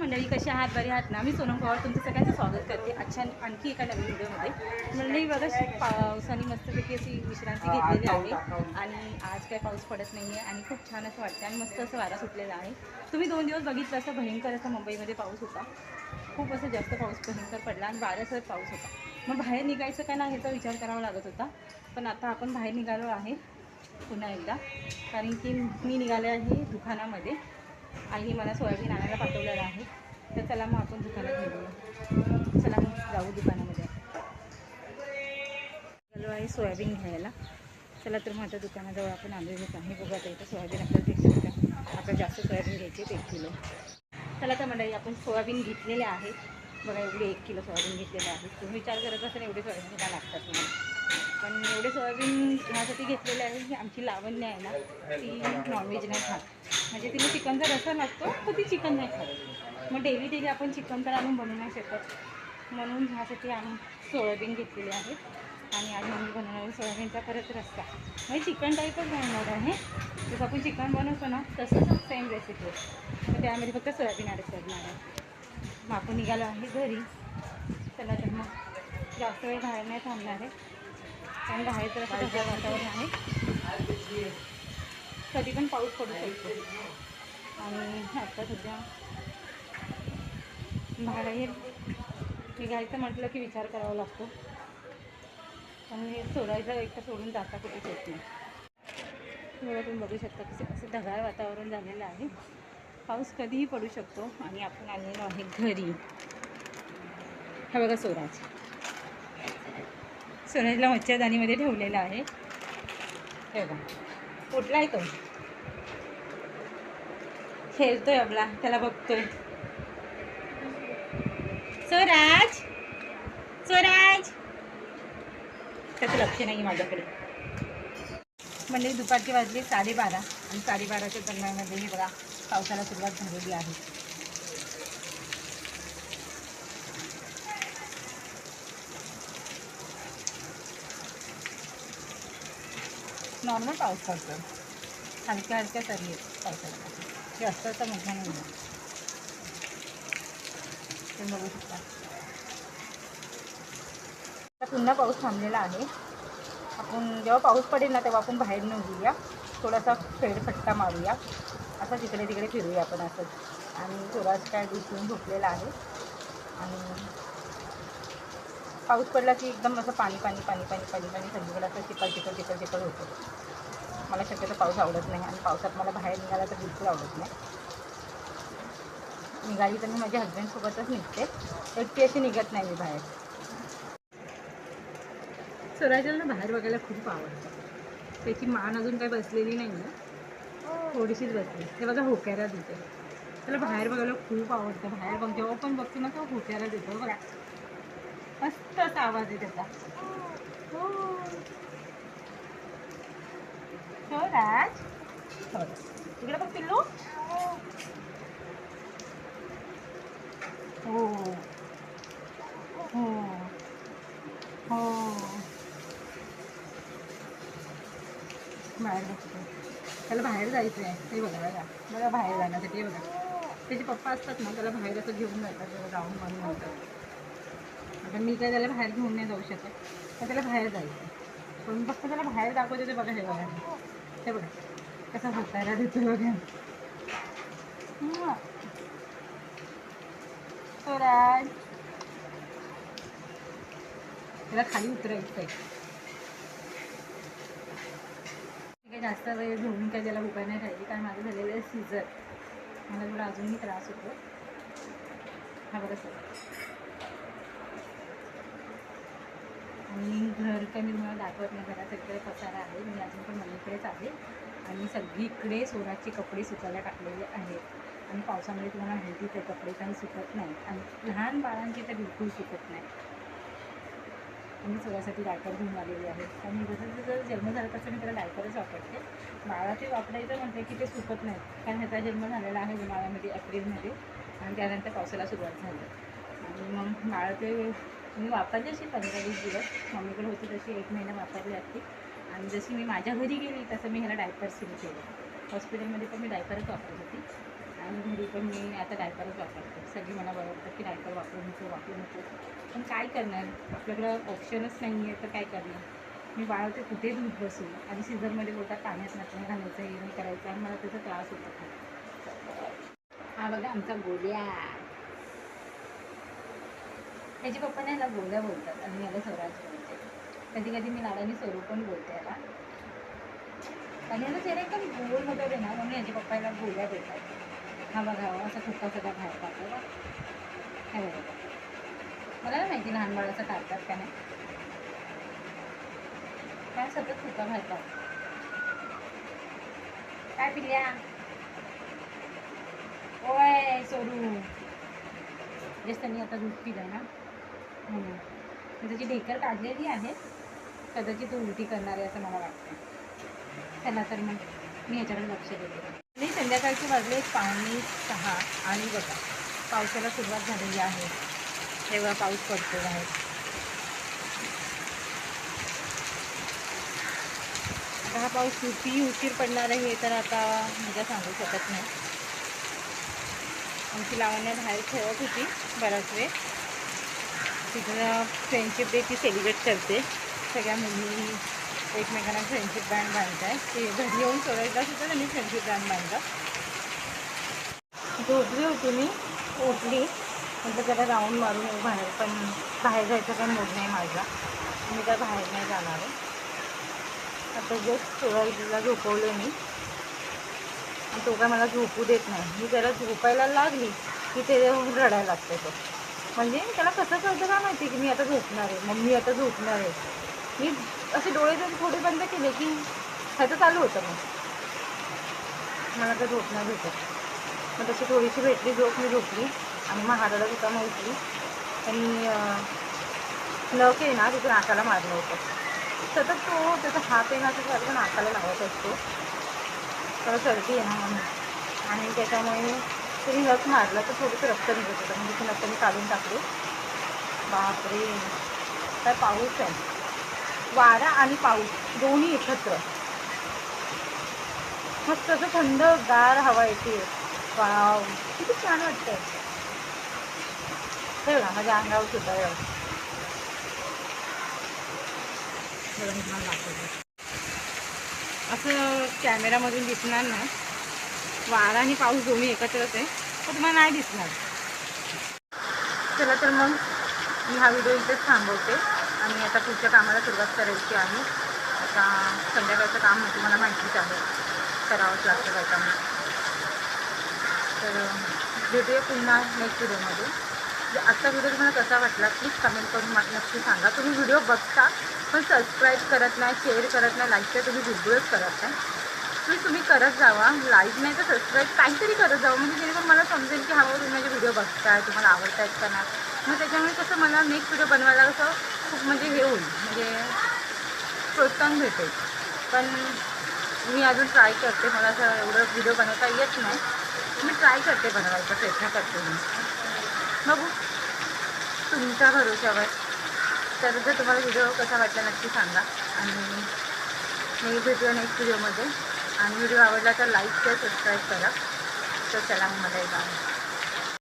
मंडळी कशी आहात? बरी आहात ना? मी सोनम पवार तुमचं सगळ्यांचं स्वागत करते आजच्या आणखी एका नवीन व्हिडिओमध्ये. मंडळी बघा पावसाने मस्तपैकी अशी विश्रांती घेतलेली आहे. आणि आज काय पाऊस पडत नाही आहे आणि खूप छान असं वाटतं आणि मस्त असं वारा सुटलेला आहे. तुम्ही दोन दिवस बघितलं असं भयंकर असं मुंबईमध्ये पाऊस होता. खूप असं जास्त पाऊस भयंकर पडला आणि वाऱ्यासह पाऊस होता. मग बाहेर निघायचं का नाही ह्याचा विचार करावा लागत होता. पण आता आपण बाहेर निघालो आहे पुन्हा एकदा. कारण की मी निघाले आहे दुकानामध्ये. आईने मला सोयाबीन आणायला पाठवलेलं आहे. तर चला मग आपण दुकानात निघूया. चला मग जाऊ दुकानामध्ये. आलो आहे सोयाबीन घ्यायला. चला तर मग आता दुकानाजवळ आपण आलेलोच आहे. बघा आता इथं सोयाबीन आपल्याला दिसतं का? आपल्याला जास्त सोयाबीन घ्यायची एक किलो. चला तर मंडळी आपण सोयाबीन घेतलेले आहेत. बघा एवढे एक किलो सोयाबीन घेतलेले आहे तुम्ही विचार करत असाल एवढे सोयाबीन का लागतात तुम्हाला? पण एवढे सोयाबीन ह्यासाठी घेतलेले आहे? की आमची लावण्य आहे ना. ती नॉनव्हेज नाही खात. म्हणजे तिला चिकनचा रसा लागतो तर ती चिकन नाही खात. मग डेली डेली आपण चिकन तर आणून बनवू नाही शकत. म्हणून ह्यासाठी आम्ही सोयाबीन घेतलेली आहेत. आणि आज मम्मी बनवणार आहे सोयाबीनचा परत रस्सा. म्हणजे चिकन टाईपच बनवणार आहे. जसं आपण चिकन बनवतो ना तसंच सेम रेसिपी तर त्यामध्ये फक्त सोयाबीन ॲड करणार आहे. मग आपण निघालो आहे घरी. चला तर मग जास्त वेळ बाहेर नाही थांबणार आहे. कारण बाहेर तर असं वातावरण आहे. कधी पण पाऊस पडू शकतो. आणि आता सध्या बाहेर निघायचं म्हटलं की विचार करावा लागतो. आणि सोडायचं एक सोडून जाता कुठे होत नाही. तुम्ही बघू शकता कसं असं ढगाळ वातावरण झालेलं आहे. पाऊस कधीही पडू शकतो आणि आपण आलेलो आहे घरी. हा बघा स्वराज स्वराजला मच्छरदाणीमध्ये ठेवलेला आहे. हे बघा. कुठलाय आहे तो. खेळतोय आपला त्याला बघतोय. स्वराज स्वराज. त्याचं लक्ष नाही माझ्याकडे. म्हणजे दुपारची वाजली साडेबारा आणि साडेबाराच्या दरम्यानमध्ये हे बघा पावसाला सुरुवात झालेली आहे. नॉर्मल पाऊस पडतो हलक्या हलक्या तरी पावसाळ्यात. जास्त तर मोठा नाही आहे. बघू शकता. आता पुन्हा पाऊस थांबलेला आहे. आपण जेव्हा पाऊस पडेल ना तेव्हा आपण बाहेर निघूया थोडासा फेरफटका मारूया. असं तिकडे तिकडे फिरूया आपण असं. आणि थोडासा काय दिसून झोपलेला आहे. आणि पाऊस पडला की एकदम असं पाणी पाणी पाणी पाणी पाणी पाणी सगळीकडे असं चिकल चिकल चिकल चिकल होतं. मला शक्यतो पाऊस आवडत नाही आणि पावसात मला बाहेर निघायला तर बिलकुल आवडत नाही. निघाली तर मी माझ्या हस्बंडसोबतच निघते. एकटी अशी निघत नाही मी बाहेर. स्वराजाला ना बाहेर बघायला खूप आवडतं. त्याची मान अजून काही बसलेली नाही आहे थोडीशीच बसली. ते बघा होक्यारा देते. त्याला बाहेर बघायला खूप आवडतं. बाहेर बघ जेव्हा पण बघतो ना तो होक्यारा देतो. बघा. मस्त असा आवाज आहे त्याचा. हो. स्वराज तिकडे बघ पिल्लू. हो. हो. हो. बाहेर बघतो. त्याला बाहेर जायचं आहे ते बघा बघा. बघा बाहेर जाण्यासाठी बघा. त्याचे पप्पा असतात ना त्याला बाहेर असं घेऊन जातात जरा जाऊन मारून म्हणतात आता मी काय त्याला बाहेर घेऊन नाही जाऊ शकत. तर त्याला बाहेर जायचं पण फक्त त्याला बाहेर दाखवते ते बघा हे बघा. हे बघा. कसं हसायला देतो बघा. स्वराज त्याला खाली उतरायचं आहे जास्त वेळ घेऊन काय त्याला उपाय नाही राहिली कारण माझं झालेलं आहे सीझर. मला थोडा अजूनही त्रास होतो हा बरं सर आणि घर काय मी तुम्हाला दाखवत नाही घरात सगळीकडे पसारा आहे मी अजून पण मम्मीकडेच आहे. आणि सगळीकडे सोराचे कपडे सुकायला टाकलेले आहेत. आणि पावसामध्ये तुम्हाला माहितीच ते कपडे काही सुकत नाही आणि लहान बाळांचे तर बिलकुल सुकत नाही मी सोऱ्यासाठी डायपर घेऊन आलेली आहे आणि जसं जसं जन्म झाला तसं मी त्याला डायपरच वापरते. बाळाचे वापरायचं म्हणते की ते सुकत नाही कारण ह्याचा जन्म झालेला आहे उन्हाळ्यामध्ये एप्रिलमध्ये. आणि त्यानंतर पावसाला सुरुवात झाली. आणि मग बाळा ते मी वापरली अशी पंधरा वीस दिवस. मम्मीकडे होती तशी एक महिना वापरली असती आणि जशी मी माझ्या घरी गेली तसं मी ह्याला डायपर सुरू केलं. हॉस्पिटलमध्ये पण मी डायपरच वापरत होती. आणि घरी पण मी आता डायपरच वापरते. सगळी मला बघतात की डायपर वापरू नको वापरू नको पण काय करणार? आपल्याकडं ऑप्शनच नाही आहे तर काय करणार मी बाळावते कुठे दूध बसू? आणि सीझनमध्ये बोलतात पाण्यात नटणं घालायचं हे नाही करायचं. आणि मला त्याचा त्रास होतो हा बघा आमचा गोल्या त्याच्या पप्पाने याला बोल्या बोलतात आणि याला स्वराज बोलते कधी कधी मी लाडाने स्वरूप पण बोलते याला. आणि याला चेहरा एकदम गोल मोठं ना म्हणून याच्या याला गोल्या देतात हा बघा असा कुक्का सगळा बाहेर काढतो काय बरोबर मला नाही माहिती लहान बाळाचं काढतात का नाही. काय सतत कुक्का बाहेर काढतो काय पिल्या? ओय सोरू जस्ट त्यांनी आता दूध पिलं ना. हो. म्हणून मी त्याची ढेकर काढलेली आहे. कदाचित तो उलटी करणार आहे असं मला वाटतं चला तर मग मी ह्याच्याकडे लक्ष देते. मी संध्याकाळचे वाजले पावणे सहा आणि बघा पावसाला सुरुवात झालेली आहे. तेव्हा पाऊस पडतो आहे आता हा पाऊस किती उशीर पडणार आहे हे तर आता म्हणजे सांगू शकत नाही. आमची लावण्या बाहेर खेळत होती बराच वेळ. तिथं फ्रेंडशिप डे ती सेलिब्रेट करते. सगळ्या मुली एकमेकांना फ्रेंडशिप बँड बांधत आहे ते घरी येऊन सोडायला सुद्धा त्यांनी फ्रेंडशिप बँड बांधतात. झोपली होती मी उठली म्हणजे त्याला राऊंड मारून येऊ बाहेर पण बाहेर जायचं काही मूड नाही माझा. मी काय बाहेर नाही जाणार आहे. आता जस्ट तिला झोपवलं मी. आणि तो काय मला झोपू देत नाही. मी जरा झोपायला लागली की ते रडायला लागते तो. म्हणजे त्याला कसं कळतं का माहिती की मी आता झोपणार आहे? मम्मी आता झोपणार आहे. मी असे डोळे जर थोडे बंद केले की ह्याचं चालू होतं मग. मला तर झोपणार भेटत मग तशी थोडीशी भेटली झोप मी झोपली. आणि मग हाडाला होता मग उठली. आणि नख आहे ना तिथं नाकाला मारलं होतं. सतत तो त्याचा हात आहे ना तो सारखं नाकाला लावत असतो. त्याला सर्दी आहे ना म्हणून. आणि त्याच्यामुळे तुम्ही नख मारलं तर थोडंसं रक्त निघत होतं. म्हणजे ते मी काढून टाकले. बापरे. काय पाऊस आहे. वारा आणि पाऊस दोन्ही एकत्र. मस्त असं थंड गार हवा येते. वाव. किती छान वाटतंय. हे बघा माझ्या अंगावर सुद्धा असं कॅमेरामधून दिसणार नाही. वारा आणि पाऊस दोन्ही एकत्रच आहे पण तुम्हाला नाही दिसणार. चला तर मग मी हा व्हिडिओ इथेच थांबवते आणि आता पुढच्या कामाला सुरुवात करायची आहे. आता संध्याकाळचं काम म्हणजे तुम्हाला माहितीच आहे करावंच लागतं त्याच्यामुळे तर भेटूया पुन्हा नेक्स्ट व्हिडिओमध्ये. म्हणजे आजचा व्हिडिओ तुम्हाला कसा वाटला प्लीज कमेंट करून नक्की सांगा. तुम्ही व्हिडिओ बघता पण सबस्क्राईब करत नाही शेअर करत नाही लाईक तर तुम्ही व्हिडिओच करत नाही. प्लीज तुम्ही करत जावा. लाईक नाही तर सबस्क्राईब काहीतरी करत जावं. म्हणजे जेणेकरून मला समजेल की हा तुम्ही माझे व्हिडिओ बघताय तुम्हाला आवडत आहेत का नाही. मग त्याच्यामुळे कसं मला नेक्स्ट व्हिडिओ बनवायला कसं खूप म्हणजे हे होईल. म्हणजे प्रोत्साहन भेटेल. पण मी अजून ट्राय करते. मला असं एवढं व्हिडिओ बनवता येत नाही. मी ट्राय करते बनवायचा प्रयत्न करते मी. बघू. तुमच्या भरोशावर तर जर तुम्हाला व्हिडिओ कसा वाटला नक्की सांगा. आणि मी भेटूया नेक्स्ट व्हिडिओमध्ये आणि व्हिडिओ आवडला तर लाईक किंवा सबस्क्राईब करा. तर चला मला एक